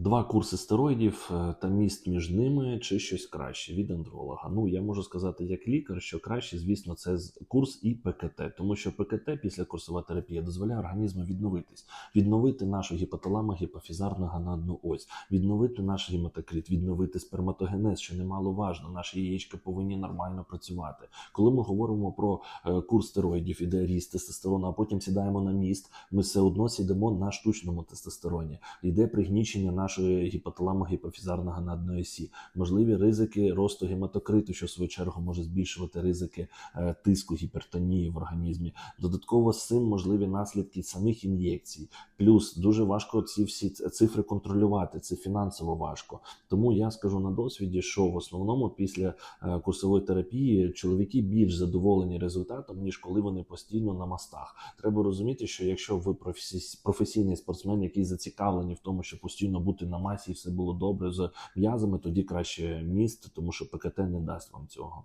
Два курси стероїдів е, та міст між ними чи щось краще від андролога. Ну я можу сказати як лікар, що краще, звісно, це курс і ПКТ, тому що ПКТ після курсова терапія дозволяє організму відновитись, відновити нашу гіпоталаму гіпофізарну ганадну ось, відновити наш гематокрит, відновити сперматогенез, що немаловажно. Наші яєчка повинні нормально працювати. Коли ми говоримо про е, курс стероїдів, іде ріст тестостерону, а потім сідаємо на міст, ми все одно сідемо на штучному тестостероні йде пригнічення нашої гіпоталамо-гіпофізарної ганадної осі, можливі ризики росту гематокриту, що в свою чергу може збільшувати ризики е, тиску гіпертонії в організмі. Додатково з цим можливі наслідки самих ін'єкцій. Плюс дуже важко ці всі цифри контролювати. Це фінансово важко. Тому я скажу на досвіді, що в основному після е, курсової терапії чоловіки більш задоволені результатом, ніж коли вони постійно на мостах. Треба розуміти, що якщо ви професійний спортсмен, який зацікавлені в тому, щоб постійно бути на масі і все було добре з м'язами, тоді краще міст, тому що ПКТ не дасть вам цього.